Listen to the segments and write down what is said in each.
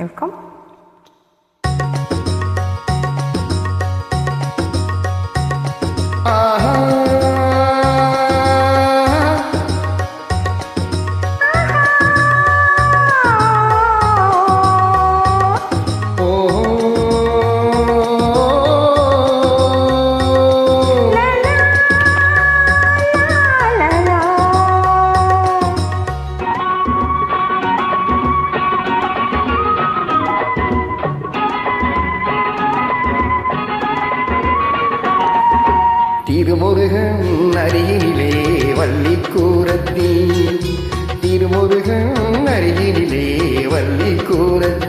Welcome. Thirumurugan அருகினிலே Valli கூரத்தி Thirumurugan அருகினிலே Valli கூரத்தி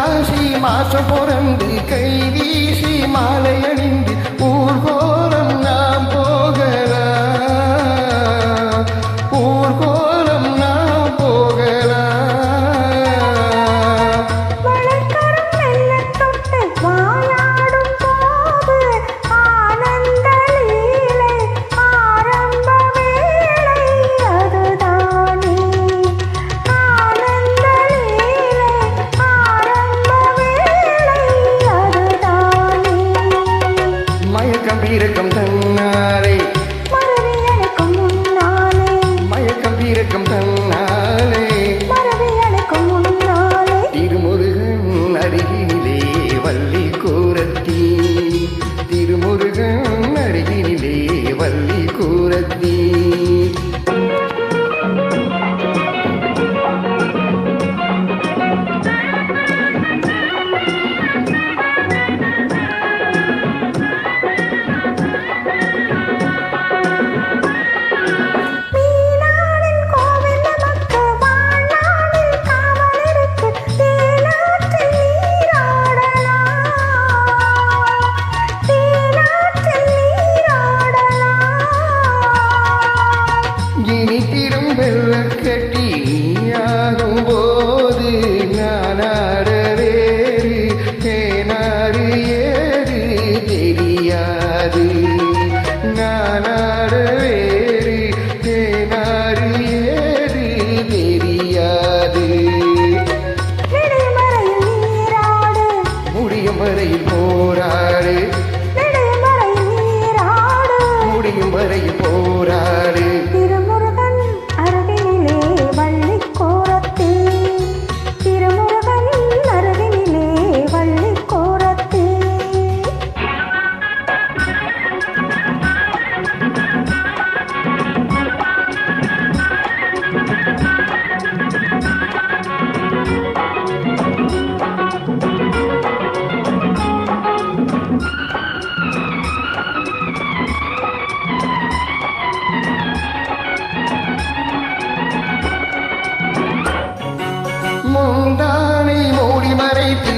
Kashi மாசம் புரண்டு கை வீசி மாலை அணிந்து ஊர்கோ நிறைய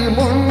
Mundo.